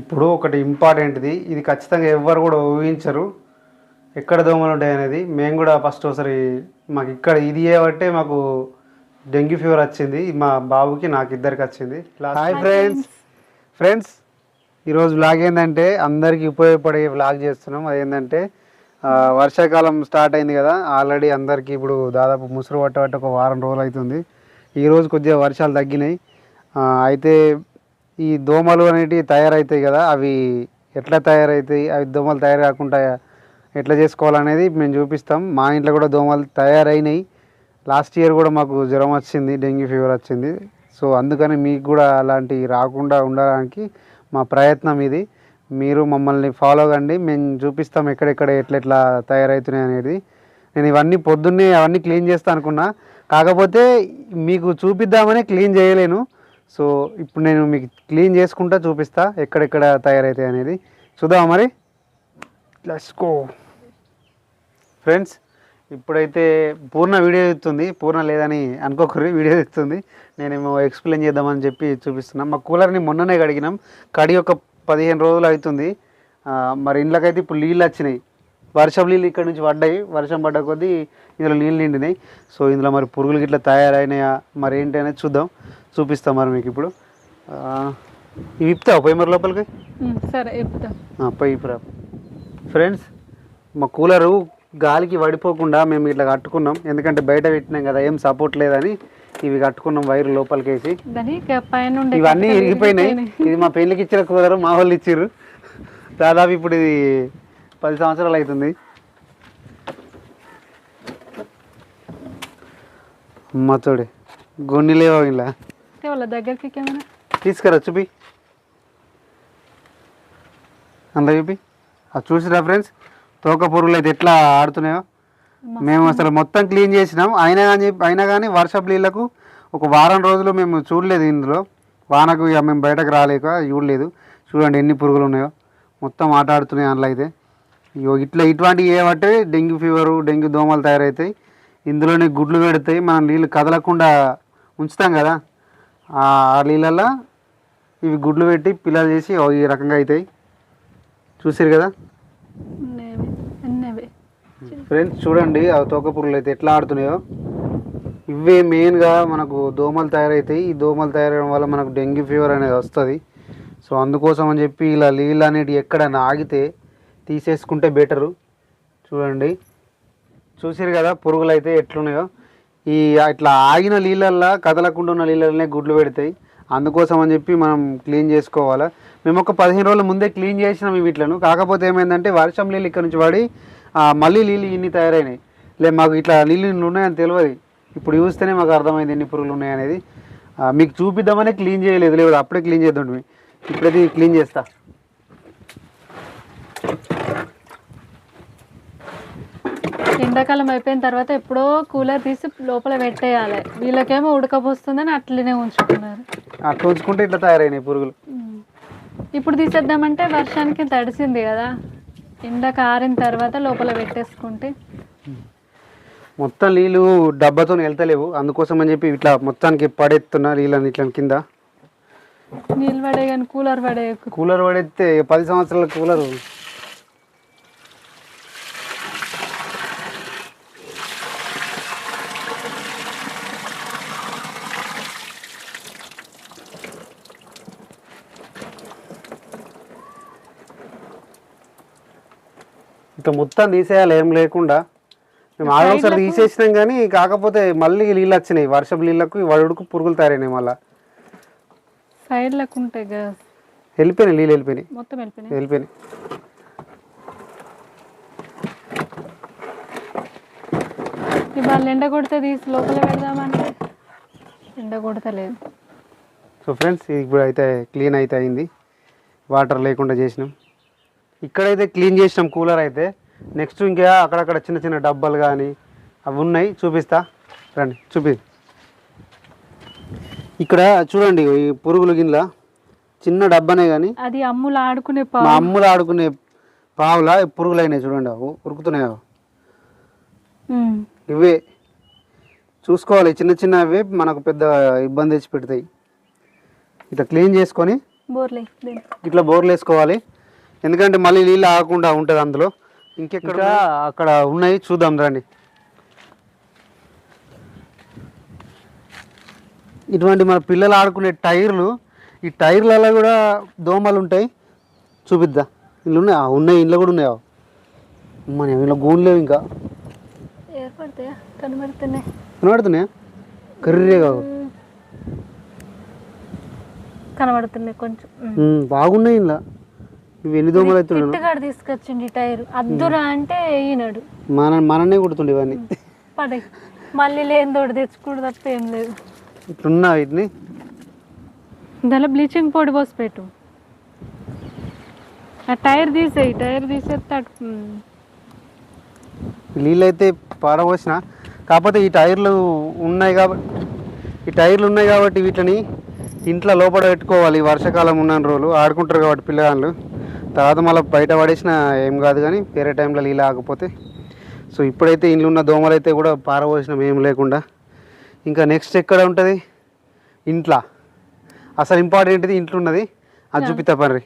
ఇప్పుడు ఒకటి ఇంపార్టెంట్ది. ఇది ఖచ్చితంగా ఎవ్వరు కూడా ఊహించరు. ఎక్కడ దోమలు ఉంటాయి అనేది. మేము కూడా ఫస్ట్ ఒకసారి మాకు ఇక్కడ ఇది చేయబట్టే మాకు డెంగ్యూ ఫీవర్ వచ్చింది. మా బాబుకి నాకు ఇద్దరికి వచ్చింది. హాయ్ ఫ్రెండ్స్ ఫ్రెండ్స్ ఈరోజు వ్లాగ్ ఏంటంటే అందరికీ ఉపయోగపడే వ్లాగ్ చేస్తున్నాం. అదేంటంటే వర్షాకాలం స్టార్ట్ అయింది కదా. ఆల్రెడీ అందరికీ ఇప్పుడు దాదాపు ముసురు పట్ట పట్ట ఒక వారం రోజులు అవుతుంది. ఈరోజు కొద్దిగా వర్షాలు తగ్గినాయి. అయితే ఈ దోమలు అనేటివి తయారవుతాయి కదా అవి ఎట్లా తయారవుతాయి అవి దోమలు తయారు కాకుండా ఎట్లా చేసుకోవాలనేది మేము చూపిస్తాం. మా ఇంట్లో కూడా దోమలు తయారైనాయి. లాస్ట్ ఇయర్ కూడా మాకు జ్వరం వచ్చింది డెంగ్యూ ఫీవర్ వచ్చింది. సో అందుకని మీకు కూడా అలాంటివి రాకుండా ఉండడానికి మా ప్రయత్నం ఇది. మీరు మమ్మల్ని ఫాలో కండి మేము చూపిస్తాం ఎక్కడెక్కడ ఎట్లా ఎట్లా తయారవుతున్నాయి అనేది. నేను ఇవన్నీ పొద్దున్నే అవన్నీ క్లీన్ చేస్తా అనుకున్నా. కాకపోతే మీకు చూపిద్దామని క్లీన్ చేయలేను. సో ఇప్పుడు నేను మీకు క్లీన్ చేసుకుంటా చూపిస్తా ఎక్కడెక్కడ తయారవుతాయి అనేది. చూద్దామా మరి? లెట్స్ గో ఫ్రెండ్స్ ఇప్పుడైతే పూర్ణ వీడియో ఇస్తుంది పూర్ణ లేదని అనుకోకర్రి వీడియో ఇస్తుంది నేనేమో ఎక్స్ప్లెయిన్ చేద్దామని చెప్పి చూపిస్తున్నాం. మా కూలర్ని మొన్ననే కడిగినాం. కడిగి ఒక పదిహేను రోజులు అవుతుంది. మరి ఇండ్లకైతే ఇప్పుడు నీళ్ళు వచ్చినాయి. వర్షం నీళ్ళు ఇక్కడ నుంచి పడ్డాయి. వర్షం పడ్డ కొద్దీ ఇందులో నీళ్ళు నిండినాయి. సో ఇందులో మరి పురుగులు గిట్ల తయారైనాయా? మరి ఏంటి అనేది చూద్దాం. చూపిస్తాం మరి మీకు ఇప్పుడు. ఇవి ఇప్పుతావు పోయి మరి లోపలికి? సరే చెప్తా పోయి ఇప్పుడు ఫ్రెండ్స్ మా కూలరు గాలికి పడిపోకుండా మేము ఇట్లా కట్టుకున్నాం. ఎందుకంటే బయట పెట్టినాం కదా ఏం సపోర్ట్ లేదని ఇవి కట్టుకున్నాం వైర్ లోపలికి వేసి దాని ఇక పైన ఉండే ఇవన్నీ ఇరిగిపోయినాయి. ఇది మా పెళ్ళికి ఇచ్చిన కూలరు మా వాళ్ళు ఇచ్చారు దాదాపు ఇప్పుడు ఇది పది సంవత్సరాలు అవుతుంది. అమ్మ చూడు గొన్ని లేవా ఇలా? అయితే వాళ్ళ దగ్గరికి కెమెరా? తీసుకురా చూపి. అందులో చూపి. అది చూసిరా ఫ్రెండ్స్ తోక పురుగులు అయితే ఎట్లా ఆడుతున్నాయో? మేము అసలు మొత్తం క్లీన్ చేసినాం. అయినా కానీ అయినా కానీ వర్షపు నీళ్ళకు ఒక వారం రోజులు మేము చూడలేదు ఇందులో. వానకు ఇక మేము బయటకు రాలేక చూడలేదు. చూడండి ఎన్ని పురుగులు ఉన్నాయో. మొత్తం ఆట ఆడుతున్నాయి అందులో అయితే. ఇగో ఇట్లా ఇటువంటివి ఏమంటే డెంగ్యూ ఫీవరు డెంగ్యూ దోమలు తయారవుతాయి ఇందులోనే గుడ్లు పెడతాయి. మనం నీళ్ళు కదలకుండా ఉంచుతాం కదా. ఆ నీళ్ళల్లో ఇవి గుడ్లు పెట్టి పిల్లలు చేసి ఈ రకంగా అవుతాయి. చూసారు కదా? ఫ్రెండ్స్ చూడండి ఆ తోక పురుగులు అయితే ఎట్లా ఆడుతున్నాయో. ఇవే మెయిన్గా మనకు దోమలు తయారవుతాయి ఈ దోమలు తయారవడం వల్ల మనకు డెంగ్యూ ఫీవర్ అనేది వస్తుంది. సో అందుకోసం అని చెప్పి ఇలా నీళ్ళు అనేటివి ఎక్కడైనా ఆగితే తీసేసుకుంటే బెటరు. చూడండి. చూసారు కదా పురుగులు అయితే ఎట్లున్నాయో. ఈ ఇట్లా ఆగిన నీళ్ళల్లో కదలకుండా ఉన్న నీళ్ళనే గుడ్లు పెడతాయి. అందుకోసం అని చెప్పి మనం క్లీన్ చేసుకోవాలా. మేము ఒక పదిహేను రోజుల ముందే క్లీన్ చేసినాం ఈ వీటిలను. కాకపోతే ఏమైందంటే వర్షం నీళ్ళు ఇక్కడ నుంచి పడి మళ్ళీ నీళ్ళు ఇన్ని తయారైనాయి. లే మాకు ఇట్లా నీళ్ళు ఇన్ని ఉన్నాయని తెలియదు. ఇప్పుడు చూస్తేనే మాకు అర్థమైంది ఎన్ని పురుగులు ఉన్నాయనేది. మీకు చూపిద్దామనే క్లీన్ చేయలేదు. లేదు అప్పుడే క్లీన్ చేద్దాం ఇప్పుడైతే క్లీన్ చేస్తా. ఎండాకాలం అయిపోయిన తర్వాత ఎప్పుడో కూలర్ తీసి లోపల పెట్టేయాలి. వీళ్ళకేమో ఉడకపోస్తుందని అట్లనే ఉంచుకున్నారు. అట్లా ఉంచుకుంటే ఇట్లా తయారైనాయి పురుగులు. ఇప్పుడు తీసేద్దామంటే వర్షానికి తడిసింది కదా. ఎండ కారిన తర్వాత లోపల పెట్టేసుకుంటే. మొత్తం నీళ్ళు డబ్బాతో వెళ్తలేవు. అందుకోసం అని చెప్పి ఇట్లా మొత్తానికి పడేస్తున్నా నీళ్ళని ఇట్లా కింద. నీళ్ళు పడే కానీ కూలర్ పడే కూలర్ పడేస్తే పది సంవత్సరాల కూలరు. ఇట్లా మొత్తం తీసేయాలి ఏం లేకుండా. మేము ఆగోసారి తీసేసినాం కానీ కాకపోతే మళ్ళీ నీళ్ళు వచ్చినాయి వర్షపు నీళ్ళకు వడుకు పురుగులు తయారైనాయి మళ్ళీ. సైడ్లకు ఉంటాయి కదా. వెళ్ళిపోయినాయి నీళ్ళు వెళ్ళిపోయినాయి. మొత్తం వెళ్ళిపోయినాయి. వెళ్ళిపోయినాయి. ఇవాళ ఎండ కొడితే తీసి లోపల పెడదామంటే ఎండ కొడతలేదు. సో ఫ్రెండ్స్ ఇప్పుడు అయితే క్లీన్ అయితే అయింది. వాటర్ లేకుండా చేసినాం. ఇక్కడైతే క్లీన్ చేసినాం కూలర్ అయితే. నెక్స్ట్ ఇంకా అక్కడక్కడ చిన్న చిన్న డబ్బాలు కానీ అవి ఉన్నాయి. చూపిస్తా. రండి చూపి. ఇక్కడ చూడండి ఈ పురుగులు గిన్నెల. చిన్న డబ్బానే కానీ అది అమ్ములు ఆడుకునే మా అమ్ములు ఆడుకునే పావులా పురుగులు అయినాయి చూడండి అవి. ఉరుకుతున్నాయి. ఇవే. చూసుకోవాలి. చిన్న చిన్నవే మనకు పెద్ద ఇబ్బంది తెచ్చి పెడతాయి ఇట్లా క్లీన్ చేసుకొని ఇట్లా బోర్లు వేసుకోవాలి ఎందుకంటే మళ్ళీ నీళ్ళు ఆగకుండా ఉంటుంది అందులో. ఇంకెక్కడ అక్కడ ఉన్నాయి చూద్దాం రండి. ఇటువంటి మన పిల్లలు ఆడుకునే టైర్లు ఈ టైర్లలో కూడా దోమలు ఉంటాయి. చూపిద్దా. ఇల్లు ఉన్నాయి? ఆ, ఉన్నాయి. ఇంట్లో కూడా ఉన్నాయా? మన ఇంట్లో గూళ్ళు లేవు ఇంకా. ఏర్పడతాయా? కనబడుతున్నాయి. కనబడుతున్నాయా? కర్రీ కావు. కనబడుతున్నాయి కొంచెం. బాగున్నాయి ఇంట్లో ఇవి ఎన్ని దోమలు అవుతున్నాయి పిట్టగాడు తీసుకొచ్చిండి టైర్. అద్దురా అంటే ఈనాడు. మన మననే కుడుతుండే ఇవన్నీ. పడే. మళ్ళీ లేని తోడు తెచ్చుకుంటూ తప్ప ఏం లేదు. ఇట్లున్నా వీటిని? దానిలో బ్లీచింగ్ పొడి పోసి పెట్టు. ఆ టైర్ తీసేయి టైర్ తీసేస్తే అటు ఉమ్. నీళ్ళైతే పారబోసిన కాకపోతే ఈ టైర్లు ఉన్నాయి కాబట్టి ఈ టైర్లు ఉన్నాయి కాబట్టి వీటిని ఇంట్లో లోపల పెట్టుకోవాలి. ఈ వర్షాకాలం ఉన్న రోజులు ఆడుకుంటారు కాబట్టి పిల్లగాళ్ళు. తర్వాత మళ్ళీ బయట పడేసిన ఏం కాదు కానీ వేరే టైంలో నీళ్ళు ఆకపోతే సో ఇప్పుడైతే ఇంట్లో ఉన్న దోమలు అయితే కూడా పారబోసినాం ఏం లేకుండా. ఇంకా నెక్స్ట్ ఎక్కడ ఉంటుంది? ఇంట్లో. అసలు ఇంపార్టెంట్ది ఇంట్లో ఉన్నది అది చూపిస్తా పర్రి.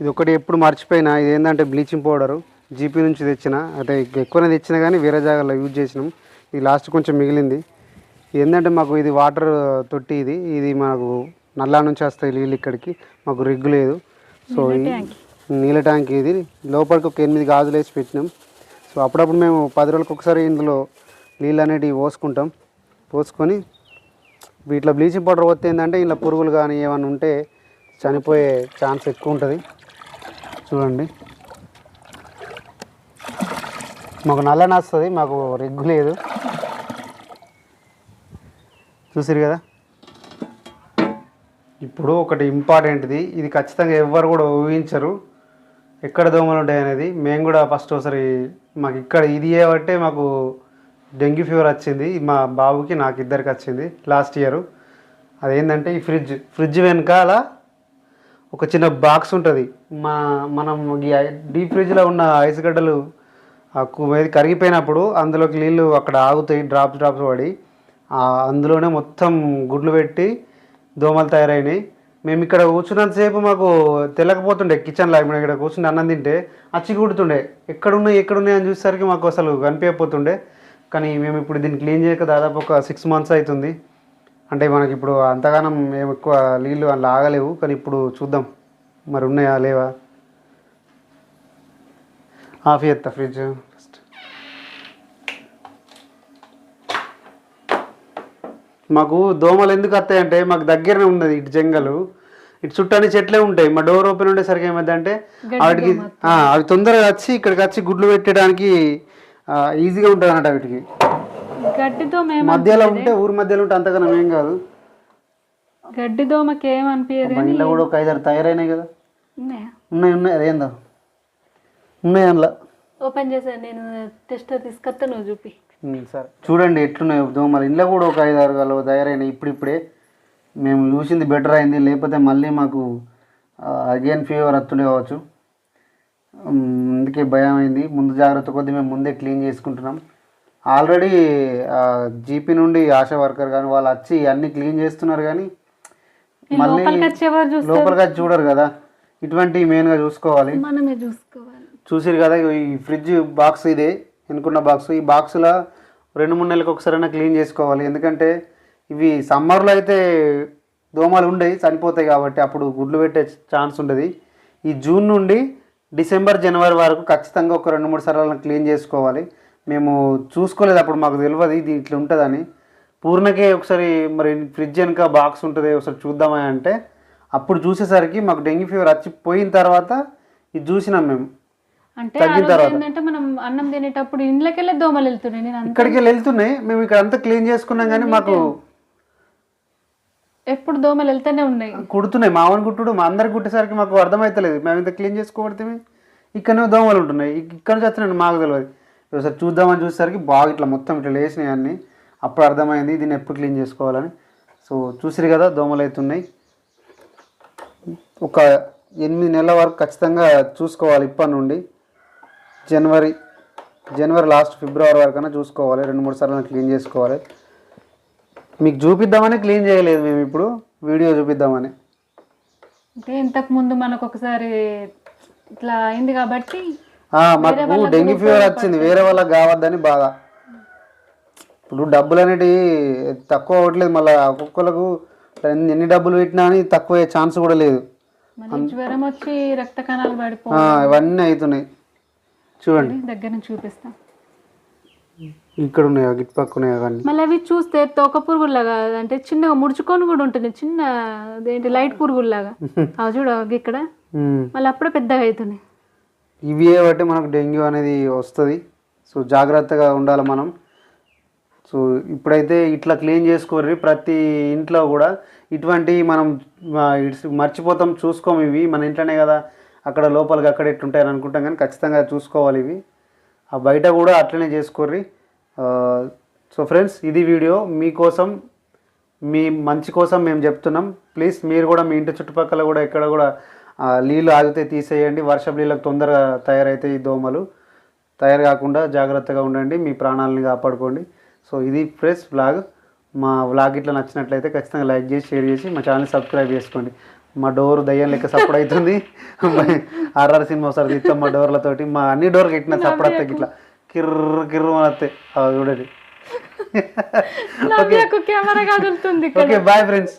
ఇది ఒకటి ఎప్పుడు మర్చిపోయినా. ఇది ఏంటంటే బ్లీచింగ్ పౌడరు. జీపీ నుంచి తెచ్చిన. అంటే ఎక్కువనే తెచ్చిన కానీ వేరే జాగాలో యూజ్ చేసినాం. ఇది లాస్ట్ కొంచెం మిగిలింది. ఇది ఏంటంటే మాకు ఇది వాటర్ తొట్టి ఇది. ఇది మనకు నల్లా నుంచి వస్తాయి నీళ్ళు ఇక్కడికి. మాకు రిగ్గు లేదు. సో నీళ్ళ ట్యాంక్. ఇది. లోపలికి ఒక ఎనిమిది గాజులు వేసి పెట్టినాం. సో అప్పుడప్పుడు మేము పది రోజులకు ఒకసారి ఇందులో నీళ్ళు అనేటివి పోసుకుంటాం. పోసుకొని వీటిలో బ్లీచింగ్ పౌడర్ పోతే ఏంటంటే ఇలా పురుగులు కానీ ఏమైనా ఉంటే చనిపోయే ఛాన్స్ ఎక్కువ ఉంటుంది. చూడండి. మాకు నల్ల నస్తుంది మాకు రెగ్గు లేదు. చూసిరు కదా? ఇప్పుడు ఒకటి ఇంపార్టెంట్ది. ఇది ఖచ్చితంగా ఎవ్వరు కూడా ఊహించరు. ఎక్కడ దోమలు ఉంటాయి అనేది. మేము కూడా ఫస్ట్ ఒకసారి మాకు ఇక్కడ ఇది చేయబట్టే మాకు డెంగ్యూ ఫీవర్ వచ్చింది. మా బాబుకి నాకు ఇద్దరికి వచ్చింది లాస్ట్ ఇయర్. అదేంటంటే ఈ ఫ్రిడ్జ్ ఫ్రిడ్జ్ వెనకాల ఒక చిన్న బాక్స్ ఉంటుంది. మా మనం ఈ డీప్ ఫ్రిడ్జ్లో ఉన్న ఐస్ గడ్డలు ఆ కరిగిపోయినప్పుడు అందులోకి నీళ్ళు అక్కడ ఆగుతాయి డ్రాప్స్ డ్రాప్స్ పడి. అందులోనే మొత్తం గుడ్లు పెట్టి దోమలు తయారైనాయి. మేము ఇక్కడ కూర్చున్నంతసేపు మాకు తెలకపోతుండే కిచెన్లో మేము ఇక్కడ కూర్చుని అన్నం తింటే అచ్చి కుడుతుండే ఎక్కడున్నాయి ఎక్కడున్నాయి అని చూసేసరికి మాకు అసలు కనిపించకపోతుండే. కానీ మేము ఇప్పుడు దీన్ని క్లీన్ చేయక దాదాపు ఒక సిక్స్ మంత్స్ అవుతుంది. అంటే మనకి ఇప్పుడు అంతగానం మేము ఎక్కువ నీళ్ళు అలా ఆగలేవు. కానీ ఇప్పుడు చూద్దాం. మరి ఉన్నాయా లేవా? ఆఫ్ చేస్తా ఫ్రిడ్జ్. మాకు దోమలు ఎందుకు వస్తాయంటే మాకు దగ్గరనే ఉన్నది ఇటు జంగలు. ఇటు చుట్టాని చెట్లే ఉంటాయి. మా డోర్ ఓపెన్ ఉండేసరికి ఏమైందంటే వాటికి అవి తొందరగా వచ్చి ఇక్కడికి వచ్చి గుడ్లు పెట్టడానికి ఈజీగా ఉంటుంది అన్నట్టు వీటికి గడ్డి దోమ ఏమ మధ్యలో ఉంటే ఊరి మధ్యలో ఉంటే అంతగానం ఏం కాదు. గడ్డి దోమకి ఏమనిపించదు మా ఇంట్లో కూడా ఒక ఐదారు తయారైనాయి కదా. ఉన్నాయా? ఉన్నాయి అదేందా? ఉన్నాయి అందులో. ఓపెన్ చేశాను నేను టెస్టర్ తీసుకొస్తా నువ్వు చూపి. సరే. చూడండి ఎట్లున్నాయి. దోమలు ఇంట్లో కూడా ఒక ఐదు ఆరు గల తయారైనాయి ఇప్పుడిప్పుడే. మేము చూసింది బెటర్ అయింది. లేకపోతే మళ్ళీ మాకు అగైన్ ఫీవర్ వస్తుండే కావచ్చు. అందుకే భయం అయింది. ముందు జాగ్రత్త కొద్దీ మేము ముందే క్లీన్ చేసుకుంటున్నాం. ఆల్రెడీ జీపీ నుండి ఆశా వర్కర్ కానీ వాళ్ళు వచ్చి అన్నీ క్లీన్ చేస్తున్నారు కానీ మళ్ళీ లోపలికి వచ్చి చూడరు కదా. ఇటువంటి మెయిన్గా చూసుకోవాలి. చూసిరు కదా ఈ ఫ్రిడ్జ్ బాక్స్ ఇదే. ఎన్నుకున్న బాక్స్ ఈ బాక్స్లో రెండు మూడు నెలలకు ఒకసారైనా క్లీన్ చేసుకోవాలి. ఎందుకంటే ఇవి సమ్మర్లో అయితే దోమలు ఉండేవి చనిపోతాయి కాబట్టి అప్పుడు గుడ్లు పెట్టే ఛాన్స్ ఉండదు. ఈ జూన్ నుండి డిసెంబర్ జనవరి వరకు ఖచ్చితంగా ఒక రెండు మూడు సార్లు క్లీన్ చేసుకోవాలి. మేము చూసుకోలేదు అప్పుడు మాకు తెలియదు ఇది ఇట్లా ఉంటుందని. పూర్ణకే ఒకసారి మరి ఫ్రిడ్జ్ వెనుక బాక్స్ ఉంటుంది ఒకసారి చూద్దామని అంటే అప్పుడు చూసేసరికి మాకు డెంగ్యూ ఫీవర్ వచ్చి పోయిన తర్వాత ఇది చూసినాం మేము. అంటే ఏంటంటే మనం అన్నం తినేటప్పుడు ఇంట్లోకెళ్ళే దోమలు వెళ్తున్నాయి నేను ఇక్కడికి వెళ్తున్నాయి. మేము ఇక్కడ అంతా క్లీన్ చేసుకున్నాం కానీ మాకు ఎప్పుడు దోమలు వెళ్తూనే ఉన్నాయి. కుడుతున్నాయి. మావని కుట్టుడు మా అందరికి కుట్టేసరికి మాకు అర్థమవుతలేదు మేము ఇంత క్లీన్ చేసుకోబడితే ఇక్కడనే దోమలు ఉంటున్నాయి. ఇక్- ఇక్కడ నుంచి మాకు తెలియదు. ఒకసారి చూద్దామని చూసేసరికి బాగా ఇట్లా మొత్తం ఇట్లా లేచినాయి అన్ని. అప్పుడు అర్థమైంది దీన్ని ఎప్పుడు క్లీన్ చేసుకోవాలని. సో చూసిరు కదా దోమలు అవుతున్నాయి ఒక ఎనిమిది నెలల వరకు ఖచ్చితంగా చూసుకోవాలి ఇప్పటి నుండి. జనవరి జనవరి లాస్ట్ ఫిబ్రవరి వరకైనా చూసుకోవాలి. రెండు మూడు సార్లు క్లీన్ చేసుకోవాలి. మీకు చూపిద్దామని క్లీన్ చేయలేదు మేము ఇప్పుడు. వీడియో చూపిద్దామని. అంటే ఇంతకు ముందు మనకు ఒకసారి ఇట్లా అయింది కాబట్టి మాకు డెంగ్యూ ఫీవర్ వచ్చింది. వేరే వాళ్ళకి కావద్దని బాధ. ఇప్పుడు డబ్బులు అనేటివి తక్కువ అవ్వట్లేదు. మళ్ళీ ఒక్కొక్కలకు ఎన్ని డబ్బులు పెట్టినా అని తక్కువ ఛాన్స్ కూడా లేదు. జ్వరం వచ్చి రక్త కణాలు పడిపో ఇవన్నీ అవుతున్నాయి. చూడండి. దగ్గర నుంచి చూపిస్తా. ఇక్కడ ఉన్నాయి? గిట్ పక్క ఉన్నాయి అవన్నీ మళ్ళీ అవి చూస్తే తోక పురుగుల్లాగా అంటే చిన్నగా ముడుచుకొని కూడా ఉంటుంది. చిన్న అదేంటి లైట్ పురుగుల్లాగా. అవి చూడ ఇక్కడ. మళ్ళీ అప్పుడే పెద్దగా అవుతున్నాయి ఇవి బట్టి మనకు డెంగ్యూ అనేది వస్తుంది? సో జాగ్రత్తగా ఉండాలి మనం. సో ఇప్పుడైతే ఇట్లా క్లీన్ చేసుకోర్రి. ప్రతి ఇంట్లో కూడా ఇటువంటి మనం మర్చిపోతాం చూసుకోము ఇవి. మన ఇంట్లోనే కదా అక్కడ లోపలికి అక్కడ ఎట్లుంటాయని అనుకుంటాం కానీ ఖచ్చితంగా చూసుకోవాలి ఇవి. ఆ బయట కూడా అట్లనే చేసుకోర్రి. సో ఫ్రెండ్స్ ఇది వీడియో. మీకోసం మీ మంచి కోసం మేము చెప్తున్నాం. ప్లీజ్ మీరు కూడా మీ ఇంటి చుట్టుపక్కల కూడా ఎక్కడ కూడా నీళ్ళు ఆగితే తీసేయండి. వర్షపు నీళ్ళకి తొందరగా తయారైతే ఈ దోమలు. తయారు కాకుండా జాగ్రత్తగా ఉండండి. మీ ప్రాణాలని కాపాడుకోండి. సో ఇది ఫ్రెష్ వ్లాగ్ మా వ్లాగ్ ఇట్లా నచ్చినట్లయితే ఖచ్చితంగా లైక్ చేసి షేర్ చేసి మా ఛానల్ సబ్స్క్రైబ్ చేసుకోండి. మా డోర్ దయ్యం లెక్క సపోర్ట్ అవుతుంది. ఆర్ఆర్ సినిమా ఒకసారి తీస్తాం మా డోర్లతోటి. మా అన్ని డోర్కి ఎట్టిన సపోర్ట్ వస్తాయి ఇట్లా కిర్ర కిర్ర అని వస్తాయి. చూడండి. Okay bye friends.